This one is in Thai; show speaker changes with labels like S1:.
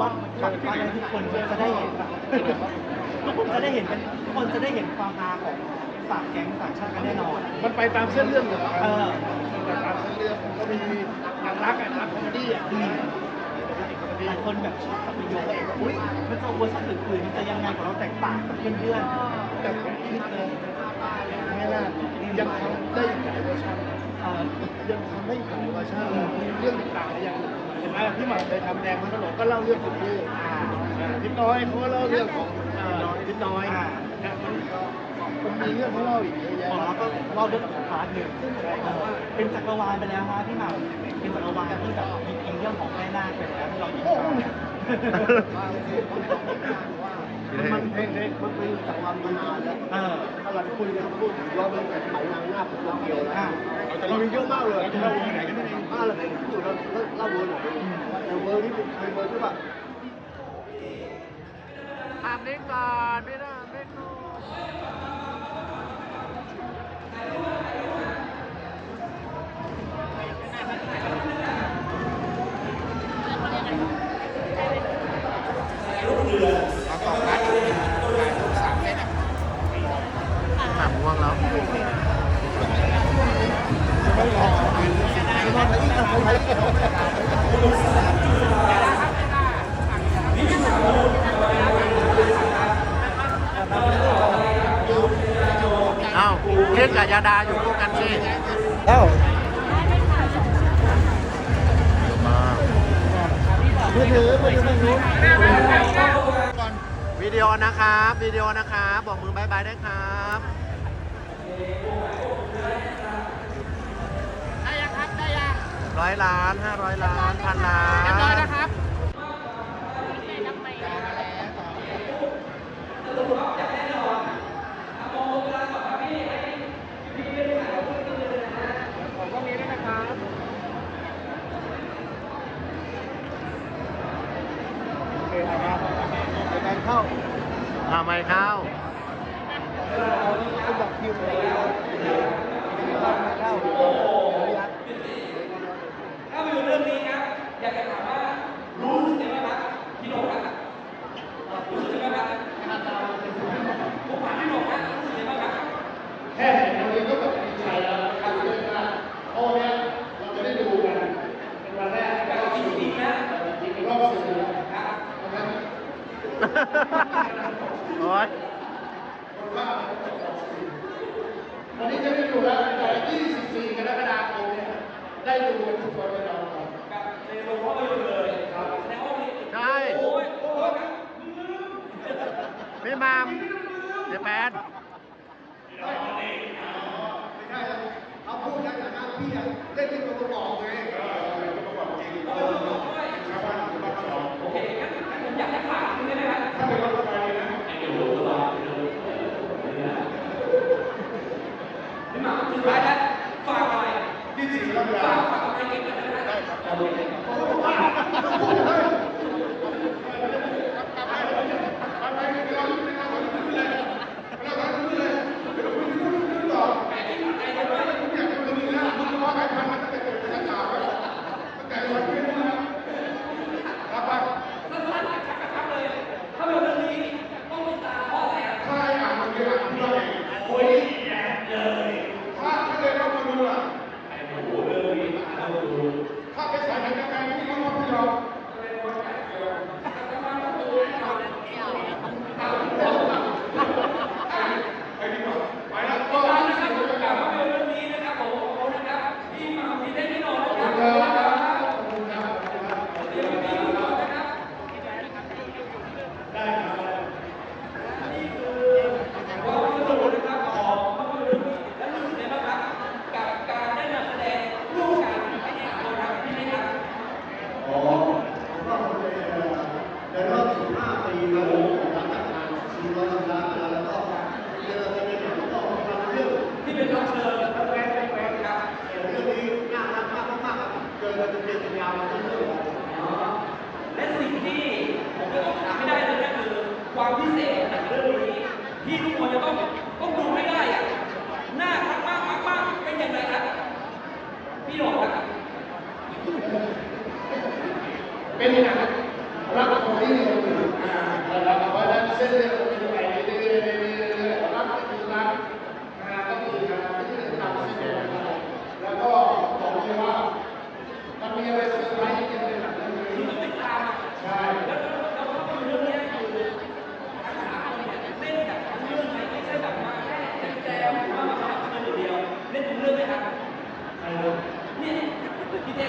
S1: ว่าหลังจากนี้ทุกคนจะได้เห็นทุกคนจะได้เห็นกันทุกคนจะได้เห็นความฮาของสามแก๊งสามชาติกันแน่นอน
S2: มันไปตามเส้นเรื่องอยู่แล้ว
S1: เออ
S2: มันไปตามเส้นเรื่องมันก็มีหนังรักอะรักคอมเมดี้อะ
S1: อืมหลายคนแบบชอบกับประโยคอุ้ยมันจะเวอร์ชันอื่นๆมันจะยังไงกับเราแตกต่างกับเพื่อน
S2: แต่ผมคิดเลยไม่น่ายังทำได้อีกหลายเวอร์ชัน
S1: ๆเออ
S2: ยังทำได้อีกหลายเวอร์ชันเลยมีเรื่องต่างๆอย่างเห็นไหมพี่หม่ำเคยทำแดงมันขนมก็เล่าเรื่องคุณพี่
S1: อ่า
S2: อ่าทิศน้อยเขาก็เล่าเรื่องของอ่าทิศน้อย
S1: อ่า
S2: เนี่ยมันมันมีเรื่องให้เล่าอีกเยอะแยะ
S1: ของเราก็เล่าเรื่องของพาร์ทหนึ่งเออเป็นจักรวาลไปแล้วฮะพี่หม่ำเป็นจักรวาลที่แบบมีอิงเรื่องของแม่นาคไปแล้วที่เราอินกัน
S2: มันเพลงเพลงมันเป็นจักรวาลมานาน แล้ว
S1: เออ
S2: ถ้าเราคุยกันพูดถึงย้อนไปแต่ไถนางหน้าผมเราเดียวนะแต่เรามีเยอะมากเลยเราจะเล่าเวอร์ไหนกันได้เองถ้าเราพูดเราเล่าเวอร์ไหนแต่เวอร์นี่เป็นเวอร์ที่แบบ
S3: ถามนี้ก่อนไม่ได้
S4: อ้าเรียกกับยาดาอยู่คู่กันสิ
S1: เอ้า
S4: มา
S1: มือถือมือถือฝั่งนู้น
S4: วิดีโอนะครับวิดีโอนะครับบอกมือบายบายได้วยครับ
S3: ร้
S4: อยล้านห้าร้อยล้านพันล้าน
S3: เรียบร้อยนะครับ
S2: โอเคนะครับในการเข้า
S4: ทำไมเข้า
S2: เป็นแบบคิวเลยเข้า แค่เห็นตรงนี้ก็แบบดีใจแล้วนะครับเรื่องว่าโอ้เนี่ยเราจะได้ดูกันเป็นวันแรกแล้วก็จริงๆนะจริงๆรอบสื่อนะครับนะครับ
S4: โอ๊ย
S2: วันนี้จะได้ดูแล้วแต่24กรกฎาคมเนี่ยได้ดูกันทุกคนแน่นอนครับ
S4: ใช่พี่มามเจแปน
S2: เขาพูดแล้วนะครับพี่อะเล่นที่ตัวประกอบไงตัวประกอบจริงชาวบ้านชาวบ้านชาวโอเคงั้นผมอยากจะฝากคุณได้ไหมครับ ถ้าเป็นรถไฟนะพี่หมาสุดท้ายแล้วฝากอะไรที่สี่แล้วฝากฝากอะไรเก่งๆได้ครับถ้าไปใส่ในกระแกงที่เขาไม่ยอม ในรอบ 15 ปีนะผมหลังจากงานชีววิทยาแล้วก็เจอกันในหนังก็ทำเรื่องที่เป็นรับเชิญและแฟนแฟนครับเรื่องนี้น่ารักมากมากครับเจอกันเป็นเดือน ยาวมาทั้งเรื่อง
S5: และสิ่งที่ผมจะต้องถามไม่ได้เลยก็คือความพิเศษในเรื่องนี้ที่ทุกคนจะต้องต้องดูให้ได้อะน่า